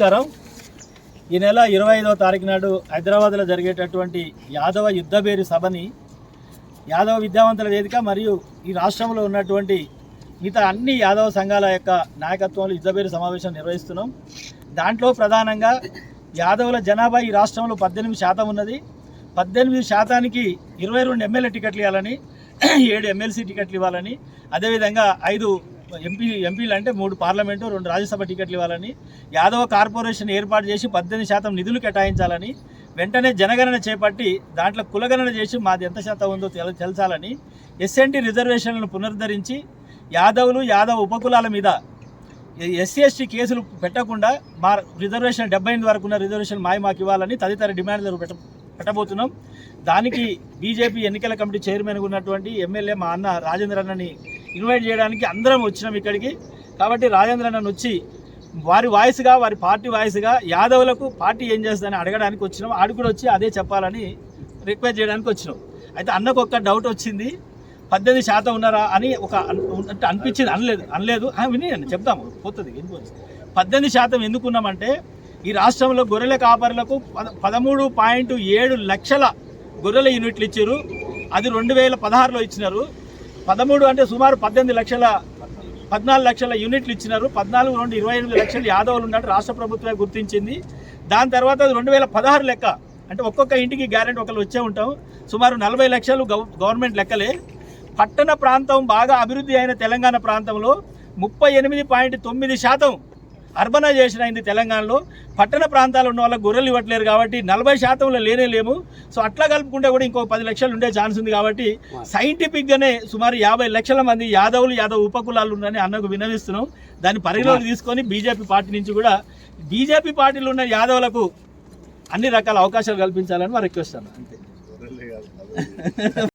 నమస్కారం. ఈ నెల ఇరవై ఐదవ తారీఖు నాడు హైదరాబాద్లో జరిగేటటువంటి యాదవ యుద్ధబేరి సభని యాదవ విద్యావంతుల వేదిక మరియు ఈ రాష్ట్రంలో ఉన్నటువంటి మిగతా అన్ని యాదవ సంఘాల యొక్క నాయకత్వంలో యుద్ధబేరి సమావేశం నిర్వహిస్తున్నాం. దాంట్లో ప్రధానంగా యాదవుల జనాభా ఈ రాష్ట్రంలో పద్దెనిమిది శాతం ఉన్నది. పద్దెనిమిది శాతానికి ఇరవై రెండు ఎమ్మెల్యే టికెట్లు ఇవ్వాలని ఏడు ఎమ్మెల్సీ టికెట్లు ఇవ్వాలని అదేవిధంగా ఐదు ఎంపీ ఎంపీలు అంటే మూడు పార్లమెంటు రెండు రాజ్యసభ టికెట్లు ఇవ్వాలని యాదవ కార్పొరేషన్ ఏర్పాటు చేసి పద్దెనిమిది శాతం నిధులు కేటాయించాలని వెంటనే జనగణన చేపట్టి దాంట్లో కులగణన చేసి మాది ఎంత శాతం ఉందో తెల తెలచాలని ఎస్ఎన్టీ రిజర్వేషన్లను పునరుద్ధరించి యాదవులు యాదవ ఉపకులాల మీద ఎస్సీ ఎస్టీ కేసులు పెట్టకుండా మా రిజర్వేషన్ డెబ్బై ఎనిమిది వరకు ఉన్న రిజర్వేషన్ మాయ మాకు ఇవ్వాలని తదితర డిమాండ్లు పెట్ట పెట్టబోతున్నాం. దానికి బీజేపీ ఎన్నికల కమిటీ చైర్మన్గా ఉన్నటువంటి ఎమ్మెల్యే మా అన్న రాజేంద్ర అన్నని ఇన్వైట్ చేయడానికి అందరం వచ్చినాం ఇక్కడికి. కాబట్టి రాజేంద్ర నన్ను వచ్చి వారి వాయిస్గా వారి పార్టీ వాయిస్గా యాదవులకు పార్టీ ఏం చేస్తుందని అడగడానికి వచ్చినాం. ఆడు కూడా వచ్చి అదే చెప్పాలని రిక్వెస్ట్ చేయడానికి వచ్చినాం. అయితే అన్నకు ఒక్క డౌట్ వచ్చింది. పద్దెనిమిది శాతం ఉన్నారా అని ఒక అంటే అనిపించింది అనలేదు అనలేదు. వినియండి విని చెప్తాము పోతుంది ఎందుకు పద్దెనిమిది శాతం ఎందుకున్నామంటే ఈ రాష్ట్రంలో గొర్రెల కాపరులకు పద పదమూడు పాయింట్ ఏడు లక్షల గొర్రెల యూనిట్లు ఇచ్చారు. అది రెండు వేల పదహారులో ఇచ్చినారు. పదమూడు అంటే సుమారు పద్దెనిమిది లక్షల పద్నాలుగు లక్షల యూనిట్లు ఇచ్చినారు. పద్నాలుగు నుండి ఇరవై ఎనిమిది లక్షలు యాదవులు ఉన్నట్టు రాష్ట్ర ప్రభుత్వమే గుర్తించింది. దాని తర్వాత అది రెండు వేల పదహారు లెక్క అంటే ఒక్కొక్క ఇంటికి గ్యారెంటీ ఒకరు వచ్చే ఉంటాం. సుమారు నలభై లక్షలు గవర్నమెంట్ లెక్కలే. పట్టణ ప్రాంతం బాగా అభివృద్ధి అయిన తెలంగాణ ప్రాంతంలో ముప్పై ఎనిమిది పాయింట్ తొమ్మిది శాతం అర్బనైజేషన్ అయింది తెలంగాణలో. పట్టణ ప్రాంతాలు ఉన్న వాళ్ళకి గొర్రెలు ఇవ్వట్లేరు కాబట్టి నలభై శాతంలో లేనే లేము సో అట్లా కలుపుకుంటే కూడా ఇంకో పది లక్షలు ఉండే ఛాన్స్ ఉంది కాబట్టి సైంటిఫిక్గానే సుమారు యాభై లక్షల మంది యాదవులు యాదవ్ ఉపకులాలు ఉందని అన్నకు వినవిస్తున్నాం దాన్ని పరిగణలోకి తీసుకొని బీజేపీ పార్టీ నుంచి కూడా బీజేపీ పార్టీలో ఉన్న యాదవులకు అన్ని రకాల అవకాశాలు కల్పించాలని వారు రిక్వెస్ట్ అంతే.